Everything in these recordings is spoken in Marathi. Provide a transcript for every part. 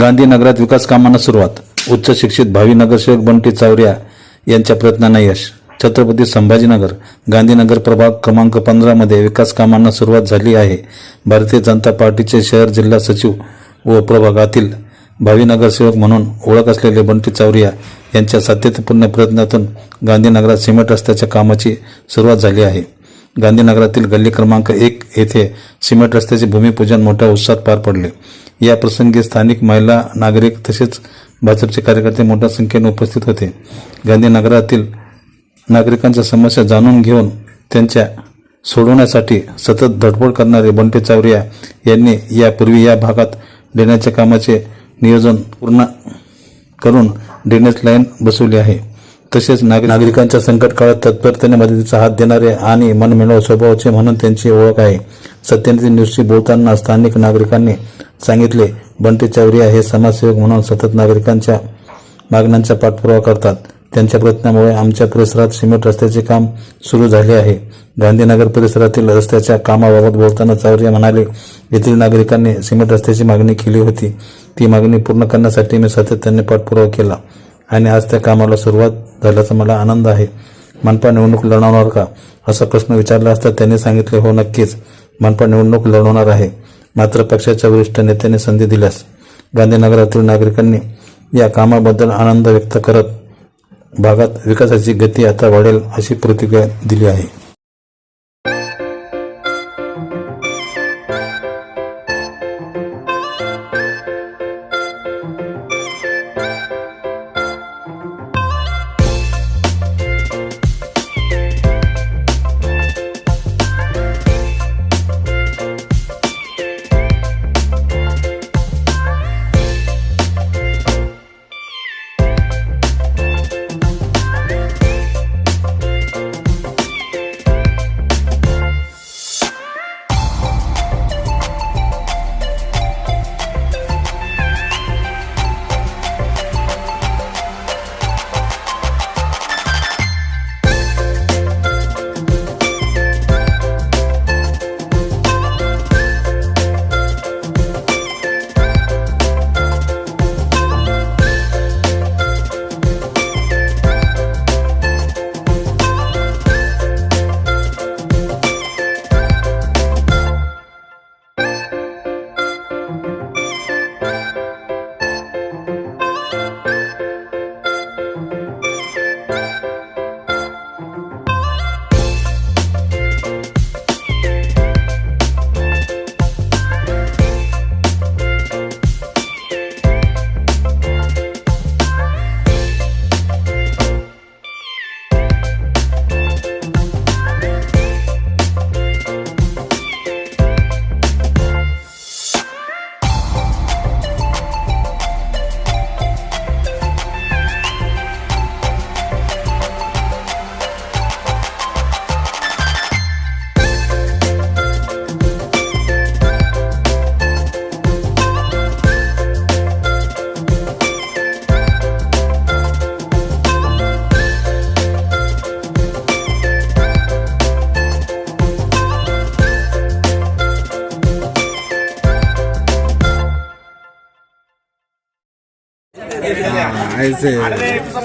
गांधीनगरात विकास कामांना सुरुवात. उच्च शिक्षित भावी नगरसेवक बंटी चावरिया यांच्या प्रयत्नांना यश. छत्रपती संभाजीनगर गांधीनगर प्रभाग क्रमांक पंधरामध्ये विकास कामांना सुरुवात झाली आहे. भारतीय जनता पार्टीचे शहर जिल्हा सचिव व प्रभागातील भावी नगरसेवक म्हणून ओळख असलेले बंटी चावरिया यांच्या सातत्यपूर्ण प्रयत्नातून गांधीनगरात सिमेंट रस्त्याच्या कामाची सुरुवात झाली आहे. गांधीनगरातील गल्ली क्रमांक एक येथे सिमेंट रस्त्याचे भूमिपूजन मोठ्या उत्साहात पार पडले. या प्रसंगी स्थानिक महिला नागरिक तसेच भाजपचे कार्यकर्ते मोठ्या संख्येने उपस्थित होते. गांधीनगरातील नागरिकांच्या समस्या जाणून घेऊन त्यांच्या सोडवण्यासाठी सतत धडपड करणारे बंटे चावरिया यांनी यापूर्वी या भागात ड्रेनेजच्या कामाचे नियोजन पूर्ण करून ड्रेनेज लाईन बसवली आहे. तसेच नाग- नागरिकांच्या संकट काळात तत्परतेने मदतीचा हात देणारे आणि मनमिळाव स्वभावाचे म्हणून त्यांची ओळख आहे. सत्यनिधी न्यूजशी बोलताना स्थानिक नागरिकांनी सांगितले बंटी चावरिया हे समाजसेवक म्हणून सतत नागरिकांच्या मागण्यांचा पाठपुरावा करतात. त्यांच्या प्रयत्नामुळे आमच्या परिसरात सिमेंट रस्त्याचे काम सुरू झाले आहे. गांधीनगर परिसरातील रस्त्याच्या कामाबाबत बोलताना चावरिया म्हणाले येथील नागरिकांनी सिमेंट रस्त्याची मागणी केली होती. ती मागणी पूर्ण करण्यासाठी मी सातत्याने पाठपुरावा केला. आणि आज त्या कामाला सुरुवात झाल्याचा मला आनंद आहे. मनपा निवडणूक लढवणार का? असा प्रश्न विचारला असता त्यांनी सांगितले हो नक्कीच. मनपा निवडणूक लढवणार आहे. मात्र पक्षाच्या वरिष्ठ नेत्यांनी संधी दिल्यास. गांधीनगरातील नागरिकांनी या कामाबद्दल आनंद व्यक्त करत भागात विकासाची गती आता वाढेल अशी प्रतिक्रिया दिली आहे.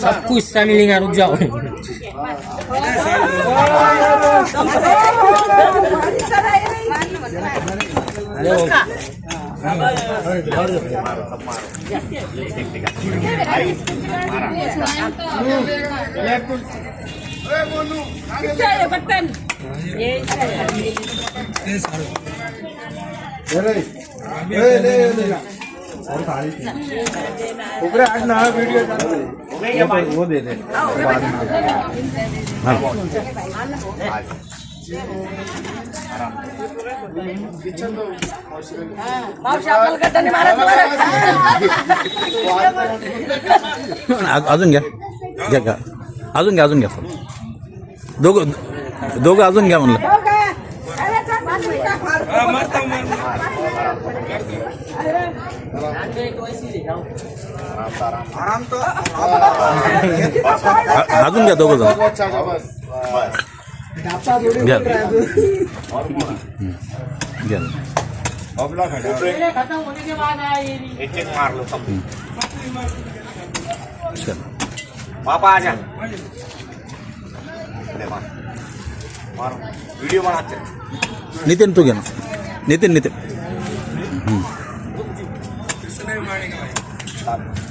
सब कुछ सा मिलेगा रुक जाओ आपल्याला गड्डाने मारायचं बरं. अ- अजून घ्या. घ्या घ्या अजून घ्या अजून घ्या. दोघं दोघं अजून घ्या म्हणलं. हो का? अरे चल, पाच मिनिटं. अ- अजून घ्या दोघं जण घ्या हं, घ्या पहले खत्म होने के बाद आया ये भी एक एक मार लो सब चल पापा आ जा ले मार मारो वीडियो बनाते हैं। नितीन तू घे ना नितीन नितीन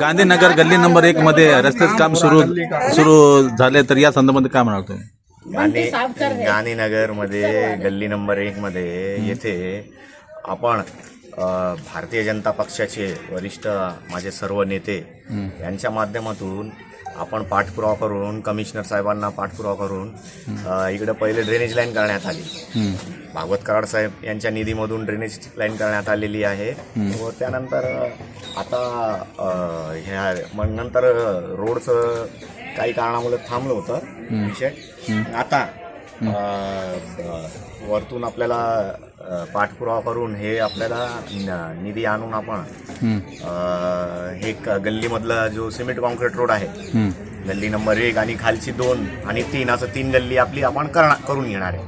गांधीनगर गल्ली नंबर एक मध्ये रस्त्याचं काम सुरू सुरू झाले तर या संदर्भात काय म्हणाल तुम्ही? गांधी गांधीनगरमध्ये गल्ली नंबर एक मध्ये येथे आपण भारतीय जनता पक्षाचे वरिष्ठ माझे सर्व नेते यांच्या माध्यमातून आपण पाठपुरावा करून कमिशनर साहेबांना पाठपुरावा करून इकडे पहिले ड्रेनेज लाईन करण्यात आली. भागवत कराड साहेब यांच्या निधीमधून ड्रेनेज लाईन करण्यात आलेली आहे. व त्यानंतर आता ह्या मग नंतर रोडचं काही कारणामुळे थांबलं होतं. विषय. आता वरतून आपल्याला पाठपुरावा करून हे आपल्याला निधी आणून आपण हे गल्लीमधला जो सिमेंट कॉन्क्रीट रोड आहे गल्ली नंबर एक आणि खालची दोन आणि तीन असं तीन गल्ली आपली आपण करून घेणार आहे.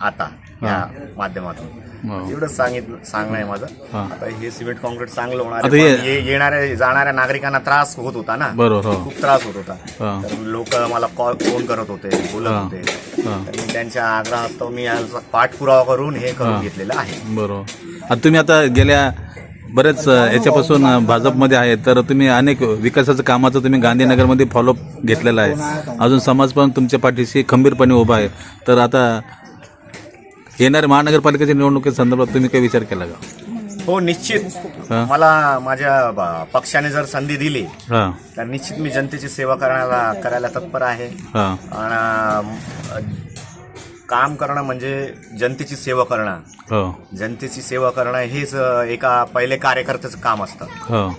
आता या माध्यमातून हो. एवढंच सांगितलं सांगणं आहे माझं हा. आता हे सिमेंट कॉन्क्रीट चांगलं होणार आता. हे- पण ये- येणाऱ्या जाणाऱ्या नागरिकांना त्रास होत होता ना बरोबर, हो. खूप त्रास होत होता. तर लोक मला कॉल फोन करत होते बोलत हा. होते हा. तर मी त्यांच्या आग्रहास्तव मी याचा पाठपुरावा करून हे करून घेतलेलं आहे बरोबर आता तुम्ही आता गेल्या बरेच अ, याच्यापासून अ, भाजपमध्ये आहे तर तुम्ही अनेक विकासाचं कामाचं तुम्ही गांधीनगरमध्ये फॉलोअप घेतलेलं आहे अजून समाज पण तुमच्या पाठीशी खंबीरपणे उभा आहे तर आता येणाऱ्या महानगरपालिकेच्या निवडणुकीसंदर्भात तुम्ही काही विचार केला का? हो निश्चित. हा. मला माझ्या ब- पक्षाने जर संधी दिली हां. तर निश्चित मी जनतेची सेवा करायला करायला तत्पर आहे. हां. आणि काम करणं म्हणजे जनतेची सेवा करणं. हो. जनतेची सेवा करणं हेच अ, एका पहिले कार्यकर्त्याचं काम असतं. हो.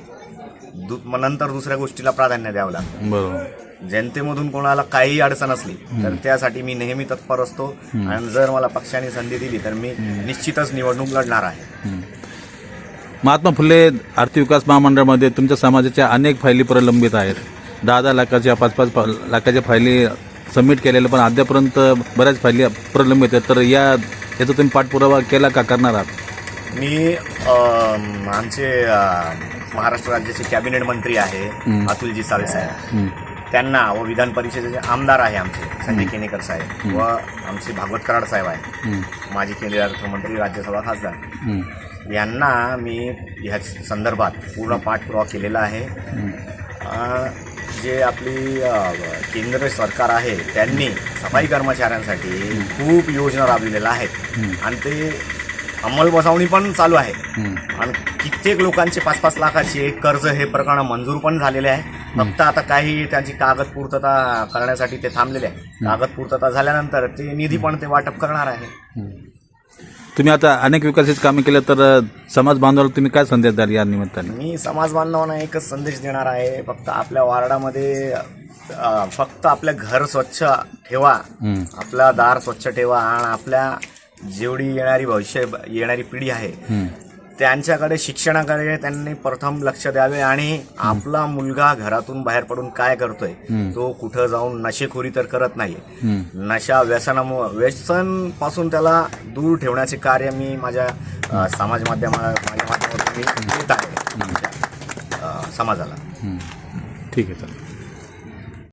दु- मग नंतर दुसऱ्या गोष्टीला प्राधान्य द्यावं लागतं. बरोबर. जनतेमधून कोणाला काही अडचण असली तर त्यासाठी मी नेहमी तत्पर असतो. आणि जर मला पक्षाने संधी दिली तर मी निश्चितच निवडणूक लढणार आहे. महात्मा फुले आर्थिक विकास महामंडळामध्ये तुमच्या समाजाच्या अनेक फायली प्रलंबित आहेत. दहा दहा लाखाच्या पाच पाच लाखाच्या फायली सबमिट केलेल्या पण अद्यापर्यंत बऱ्याच फायली प्रलंबित आहेत. तर या याचा तुम्ही पाठपुरावा केला का करणार आहात? मी आमचे महाराष्ट्र राज्याचे कॅबिनेट मंत्री आहे अतुलजी सावे साहेब. त्यांना व विधान परिषदेचे आमदार आहे आमचे संजय केनेकर साहेब व आमचे भागवत कराड साहेब आहे माजी केंद्रीय अर्थमंत्री राज्यसभा खासदार. यांना मी ह्या संदर्भात पूर्ण पाठपुरावा केलेला आहे. जे आपली केंद्र सरकार आहे त्यांनी सफाई कर्मचाऱ्यांसाठी खूप योजना राबविलेल्या आहेत. आणि ते अंमलबजावणी पण चालू आहे. आणि कित्येक लोकांचे पाच पाच लाखाचे कर्ज हे प्रकरण मंजूर पण झालेले आहे. फक्त आता काही त्यांची कागद पूर्तता करण्यासाठी ते थांबलेले आहे कागद पूर्तता झाल्यानंतर ते निधी पण ते वाटप करणार आहे. तुम्ही आता अनेक विकासाची कामे केल्या तर समाज बांधवाला तुम्ही काय संदेश द्याल या निमित्ताने? मी समाज बांधवांना एकच संदेश देणार आहे फक्त आपल्या वार्डामध्ये फक्त आपलं घर स्वच्छ ठेवा आपला दार स्वच्छ ठेवा आणि आपल्या जेवढी येणारी भविष्य येणारी पिढी आहे त्यांच्याकडे शिक्षणाकडे त्यांनी प्रथम लक्ष द्यावे आणि आपला मुलगा घरातून बाहेर पडून काय करतोय तो कुठं जाऊन नशेखोरी तर करत नाही नशा व्यसनामुळे व्यसनपासून त्याला दूर ठेवण्याचे कार्य मी माझ्या समाज माध्यमा माझ्या माध्यमातून मी देत आहे. समाजाला. ठीक आहे चालेल.